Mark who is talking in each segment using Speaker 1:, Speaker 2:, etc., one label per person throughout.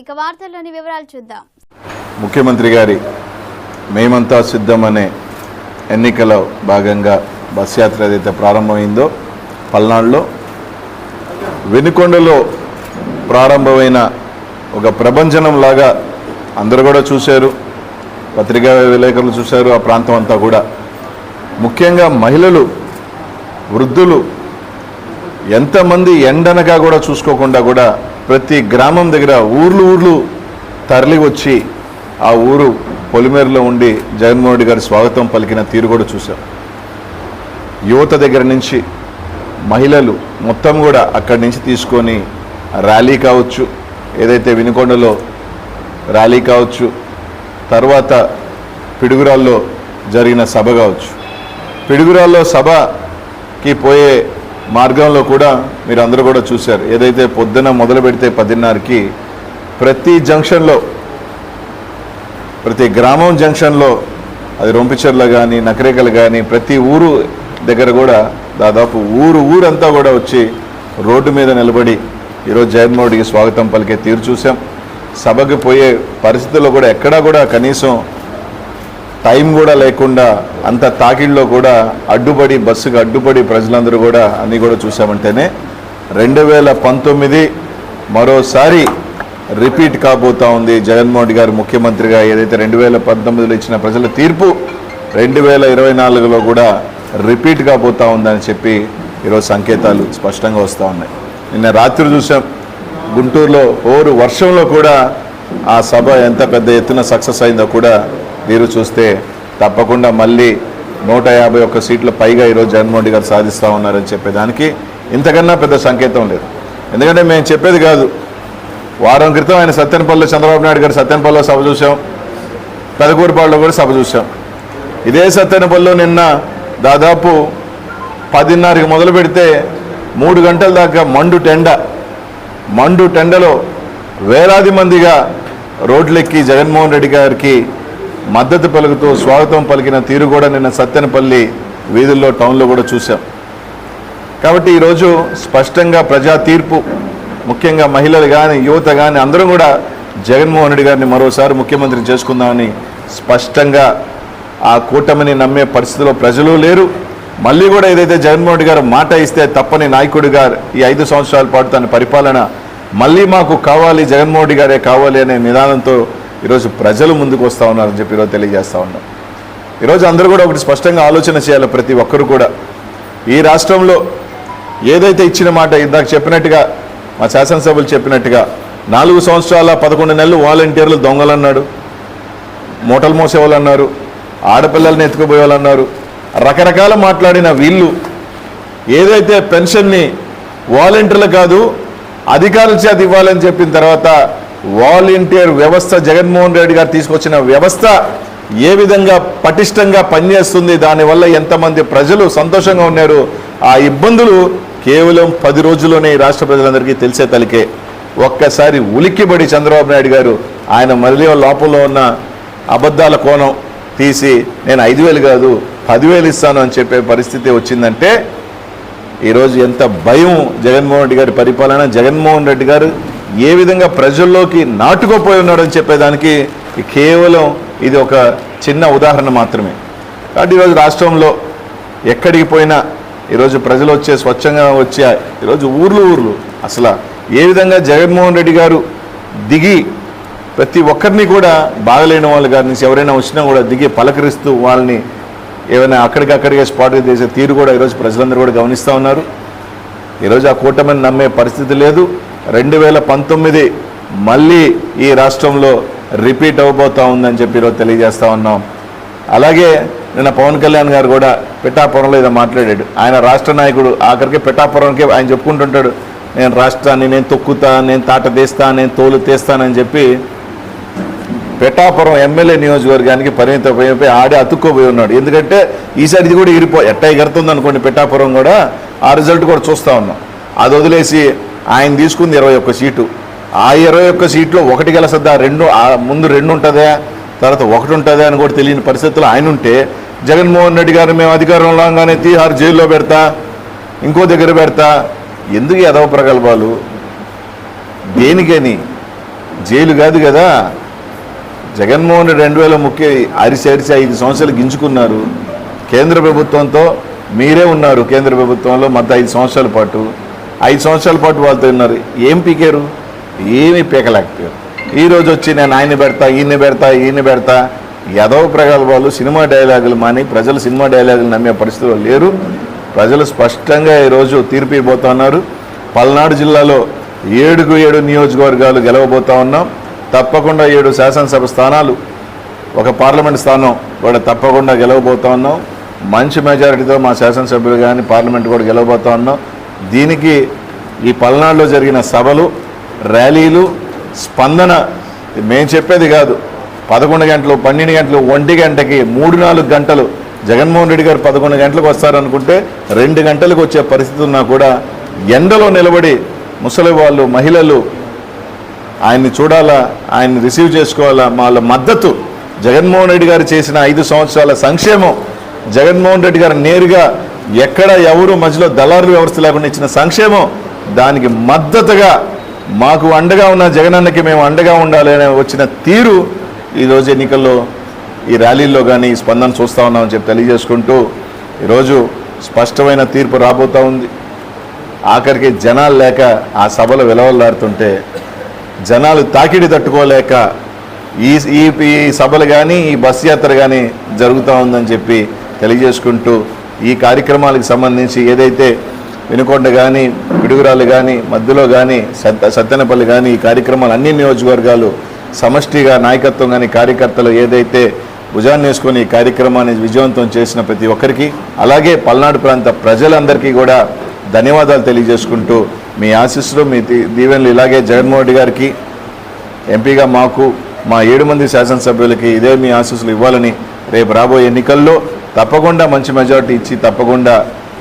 Speaker 1: ఇక వార్తల్లోని వివరాలు చూద్దాం.
Speaker 2: ముఖ్యమంత్రి గారి మేమంతా సిద్ధం అనే ఎన్నికలో భాగంగా బస్ యాత్ర ఏదైతే ప్రారంభమైందో పల్నాడులో వెనుకొండలో ప్రారంభమైన ఒక ప్రభంజనం లాగా అందరు కూడా చూశారు పత్రికా విలేకరులు చూశారు ఆ ప్రాంతం అంతా కూడా. ముఖ్యంగా మహిళలు వృద్ధులు ఎంతమంది ఎండనగా కూడా చూసుకోకుండా కూడా ప్రతి గ్రామం దగ్గర ఊర్లు ఊర్లు తరలి వచ్చి ఆ ఊరు పొలిమేరులో ఉండి జగన్మోహన్ రెడ్డి గారి స్వాగతం పలికిన తీరు కూడా చూసాం యువత దగ్గర నుంచి మహిళలు మొత్తం కూడా అక్కడి నుంచి తీసుకొని ర్యాలీ కావచ్చు ఏదైతే వినుకొండలో ర్యాలీ కావచ్చు తర్వాత పిడుగురాల్లో జరిగిన సభ కావచ్చు. పిడుగురాల్లో సభకి పోయే మార్గంలో కూడా మీరు అందరూ కూడా చూశారు. ఏదైతే పొద్దున మొదలు పెడితే పదిన్నరకి ప్రతి జంక్షన్లో ప్రతి గ్రామం జంక్షన్లో అది రొంపిచెర్ల కానీ నకరేకలు కానీ ప్రతి ఊరు దగ్గర కూడా దాదాపు ఊరు ఊరంతా కూడా వచ్చి రోడ్డు మీద నిలబడి ఈరోజు జగన్మోహన్ రెడ్డికి స్వాగతం పలికే తీరు చూసాం సభకు పోయే పరిస్థితుల్లో కూడా ఎక్కడా కూడా కనీసం టైం కూడా లేకుండా అంత తాకిడిలో కూడా అడ్డుపడి బస్సుకు అడ్డుపడి ప్రజలందరూ కూడా అన్నీ కూడా చూసామంటేనే రెండు వేల పంతొమ్మిది మరోసారి రిపీట్ కాబోతా ఉంది. జగన్మోహన్ గారు ముఖ్యమంత్రిగా ఏదైతే రెండు వేల పంతొమ్మిదిలో ఇచ్చిన ప్రజల తీర్పు రెండు వేల ఇరవై నాలుగులో కూడా రిపీట్ కాబోతా ఉందని చెప్పి ఈరోజు సంకేతాలు స్పష్టంగా వస్తూ ఉన్నాయి. నిన్న రాత్రి చూసాం గుంటూరులో ఓరు వర్షంలో కూడా ఆ సభ ఎంత పెద్ద ఎత్తున సక్సెస్ అయిందో కూడా మీరు చూస్తే తప్పకుండా మళ్ళీ నూట యాభై ఒక్క సీట్ల పైగా ఈరోజు జగన్మోహన్ రెడ్డి గారు సాధిస్తూ ఉన్నారని చెప్పేదానికి ఇంతకన్నా పెద్ద సంకేతం లేదు. ఎందుకంటే మేము చెప్పేది కాదు. వారం క్రితం ఆయన సత్యనపల్లిలో చంద్రబాబు నాయుడు గారు సత్యనపల్లిలో సభ చూసాం పెదకూరుపాడులో కూడా సభ చూసాం ఇదే సత్యనపల్లిలో నిన్న దాదాపు పదిన్నరకి మొదలు పెడితే మూడు గంటల దాకా మండు టెండ మండు టెండలో వేలాది మందిగా రోడ్లెక్కి జగన్మోహన్ రెడ్డి గారికి మద్దతు పలుకుతూ స్వాగతం పలికిన తీరు కూడా నిన్న సత్తెనపల్లి వీధుల్లో టౌన్లో కూడా చూశాం. కాబట్టి ఈరోజు స్పష్టంగా ప్రజా తీర్పు ముఖ్యంగా మహిళలు కానీ యువత కానీ అందరూ కూడా జగన్మోహన్ రెడ్డి గారిని మరోసారి ముఖ్యమంత్రి చేసుకుందామని స్పష్టంగా ఆ కూటమిని నమ్మే పరిస్థితిలో ప్రజలు లేరు. మళ్ళీ కూడా ఏదైతే జగన్మోహన్ రెడ్డి గారు మాట ఇస్తే తప్పని నాయకుడిగా ఈ ఐదు సంవత్సరాల పాటు తన పరిపాలన మళ్ళీ మాకు కావాలి జగన్మోహన్ రెడ్డి గారే కావాలి అనే నిదానంతో ఈరోజు ప్రజలు ముందుకు వస్తూ ఉన్నారని చెప్పి ఈరోజు తెలియజేస్తూ ఉన్నాం. ఈరోజు అందరూ కూడా ఒకటి స్పష్టంగా ఆలోచన చేయాలి ప్రతి ఒక్కరు కూడా. ఈ రాష్ట్రంలో ఏదైతే ఇచ్చిన మాట ఇందాక చెప్పినట్టుగా మా శాసనసభ్యులు చెప్పినట్టుగా నాలుగు సంవత్సరాల పదకొండు నెలలు వాలంటీర్లు దొంగలన్నాడు మూటలు మోసేవాళ్ళు అన్నారు ఆడపిల్లల్ని ఎత్తుకుపోయే వాళ్ళు అన్నారు రకరకాల మాట్లాడిన వీళ్ళు ఏదైతే పెన్షన్ని వాలంటీర్లు కాదు అధికారుల చేత ఇవ్వాలని చెప్పిన తర్వాత వాలంటీర్ వ్యవస్థ జగన్మోహన్ రెడ్డి గారు తీసుకొచ్చిన వ్యవస్థ ఏ విధంగా పటిష్టంగా పనిచేస్తుంది? దానివల్ల ఎంతమంది ప్రజలు సంతోషంగా ఉన్నారు? ఆ ఇబ్బందులు కేవలం పది రోజుల్లోనే ఈ రాష్ట్ర ప్రజలందరికీ తెలిసే తలికే. ఒక్కసారి ఉలిక్కిబడి చంద్రబాబు నాయుడు గారు ఆయన మళ్ళీ లోపల ఉన్న అబద్ధాల కోణం తీసి నేను ఐదు వేలు కాదు పదివేలు ఇస్తాను అని చెప్పే పరిస్థితి వచ్చిందంటే ఈరోజు ఎంత భయం జగన్మోహన్ రెడ్డి గారి పరిపాలన. జగన్మోహన్ రెడ్డి గారు ఏ విధంగా ప్రజల్లోకి నాటుకోపోయి ఉన్నాడని చెప్పేదానికి కేవలం ఇది ఒక చిన్న ఉదాహరణ మాత్రమే. కాబట్టి ఈరోజు రాష్ట్రంలో ఎక్కడికి పోయినా ఈరోజు ప్రజలు వచ్చే స్వచ్ఛంగా వచ్చే ఈరోజు ఊర్లు ఊర్లు అసలు ఏ విధంగా జగన్మోహన్ రెడ్డి గారు దిగి ప్రతి ఒక్కరిని కూడా బాగలేని వాళ్ళ గారి నుంచి ఎవరైనా వచ్చినా కూడా దిగి పలకరిస్తూ వాళ్ళని ఏమైనా అక్కడికక్కడికే స్పాట్ చేసే తీరు కూడా ఈరోజు ప్రజలందరూ కూడా గమనిస్తూ ఉన్నారు. ఈరోజు ఆ కూటమిని నమ్మే పరిస్థితి లేదు. రెండు వేల పంతొమ్మిది మళ్ళీ ఈ రాష్ట్రంలో రిపీట్ అవబోతూ ఉందని చెప్పి ఈరోజు తెలియజేస్తూ ఉన్నాం. అలాగే నిన్న పవన్ కళ్యాణ్ గారు కూడా పిఠాపురంలో ఏదో మాట్లాడాడు. ఆయన రాష్ట్ర నాయకుడు ఆఖరికి పిఠాపురంకి ఆయన చెప్పుకుంటుంటాడు. నేను రాష్ట్రాన్ని నేను తొక్కుతా నేను తాట తీస్తా నేను తోలు తీస్తానని చెప్పి పిఠాపురం ఎమ్మెల్యే నియోజకవర్గానికి పరిమితం ఆడే అతుక్కోపోయి ఉన్నాడు. ఎందుకంటే ఈసారి ఇది కూడా ఇరిపో ఎట్ట ఎగరుతుంది అనుకోండి పిఠాపురం కూడా. ఆ రిజల్ట్ కూడా చూస్తూ ఉన్నాం. అది వదిలేసి ఆయన తీసుకుంది ఇరవై ఒక్క సీటు. ఆ ఇరవై ఒక్క సీట్లో ఒకటి గెలసద్దా? రెండు ముందు రెండు ఉంటుందా తర్వాత ఒకటి ఉంటుందా అని కూడా తెలియని పరిస్థితుల్లో ఆయన ఉంటే జగన్మోహన్ రెడ్డి గారు మేము అధికారంలో రాగానే తీహార్ జైల్లో పెడతా ఇంకో దగ్గర పెడతా ఎందుకు ఎదవ ప్రగల్భాలు? దేనికని? జైలు కాదు కదా. జగన్మోహన్ రెడ్డి రెండు వేల ముఖ్య అరిసి అరిసి ఐదు సంవత్సరాలు గింజుకున్నారు. కేంద్ర ప్రభుత్వంతో మీరే ఉన్నారు కేంద్ర ప్రభుత్వంలో మొత్తం ఐదు సంవత్సరాల పాటు. ఐదు సంవత్సరాల పాటు వాళ్ళతో ఉన్నారు. ఏం పీకారు? ఏమీ పీకలేకపోయారు. ఈ రోజు వచ్చి నేను ఆయన పెడతా ఈయన్ని పెడతా ఈయన్ని పెడతా. యదవ ప్రగల్భాలు సినిమా డైలాగులు మాని ప్రజలు సినిమా డైలాగులు నమ్మే పరిస్థితులు లేరు. ప్రజలు స్పష్టంగా ఈరోజు తీర్పు ఇవ్వబోతున్నారు పల్నాడు జిల్లాలో ఏడుకు ఏడు నియోజకవర్గాలు గెలవబోతా ఉన్నాం. తప్పకుండా ఏడు శాసనసభ స్థానాలు ఒక పార్లమెంట్ స్థానం కూడా తప్పకుండా గెలవబోతా ఉన్నాం. మంచి మెజారిటీతో మా శాసనసభ్యులు కానీ పార్లమెంట్ కూడా గెలవబోతా ఉన్నాం. దీనికి ఈ పల్నాడులో జరిగిన సభలు ర్యాలీలు స్పందన మేము చెప్పేది కాదు. పదకొండు గంటలు పన్నెండు గంటలు ఒంటి గంటకి మూడు నాలుగు గంటలు జగన్మోహన్ రెడ్డి గారు పదకొండు గంటలకు వస్తారనుకుంటే రెండు గంటలకు వచ్చే పరిస్థితి ఉన్నా కూడా ఎండలో నిలబడి ముసలి వాళ్ళు మహిళలు ఆయన్ని చూడాలా ఆయన్ని రిసీవ్ చేసుకోవాలా వాళ్ళ మద్దతు జగన్మోహన్ రెడ్డి గారు చేసిన ఐదు సంవత్సరాల సంక్షేమం జగన్మోహన్ రెడ్డి గారు నేరుగా ఎక్కడ ఎవరు మధ్యలో దళారులు వ్యవస్థ లేకుండా ఇచ్చిన సంక్షేమం దానికి మద్దతుగా మాకు అండగా ఉన్న జగనన్నకి మేము అండగా ఉండాలి అనే వచ్చిన తీరు ఈరోజు ఎన్నికల్లో ఈ ర్యాలీల్లో కానీ ఈ స్పందన చూస్తూ ఉన్నామని చెప్పి తెలియజేసుకుంటూ ఈరోజు స్పష్టమైన తీర్పు రాబోతూ ఉంది. ఆఖరికి జనాలు లేక ఆ సభలు విలవల్లాడుతుంటే జనాలు తాకిడి తట్టుకోలేక ఈ ఈ సభలు కానీ ఈ బస్ యాత్ర కానీ జరుగుతూ ఉందని చెప్పి తెలియజేసుకుంటూ ఈ కార్యక్రమాలకు సంబంధించి ఏదైతే వినుకొండ కానీ పిడుగురాలు కానీ మధ్యలో కానీ సత్య సత్తెనపల్లి కానీ ఈ కార్యక్రమాలు అన్ని నియోజకవర్గాలు సమష్టిగా నాయకత్వం కానీ కార్యకర్తలు ఏదైతే భుజాన్ని వేసుకొని ఈ కార్యక్రమాన్ని విజయవంతం చేసిన ప్రతి ఒక్కరికి అలాగే పల్నాడు ప్రాంత ప్రజలందరికీ కూడా ధన్యవాదాలు తెలియజేసుకుంటూ మీ ఆశీస్సులు మీ దీ- దీవెనలు ఇలాగే జగన్మోహన్ రెడ్డి గారికి ఎంపీగా మాకు మా ఏడు మంది శాసనసభ్యులకి ఇదే మీ ఆశీస్సులు ఇవ్వాలని రేపు రాబోయే ఎన్నికల్లో తప్పకుండా మంచి మెజారిటీ ఇచ్చి తప్పకుండా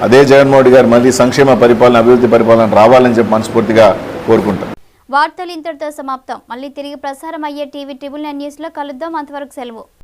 Speaker 2: అదే జగన్మోహన్ గారు మళ్ళీ సంక్షేమ పరిపాలన అభివృద్ధి పరిపాలన రావాలని చెప్పి మనస్ఫూర్తిగా కోరుకుంటాం.
Speaker 1: వార్తలు ఇంతటితో సమాప్తం. మళ్ళీ తిరిగి ప్రసారం అయ్యే టీవీ ట్రిబుల్ నైన్ న్యూస్లో కలుద్దాం. అంతవరకు సెలవు.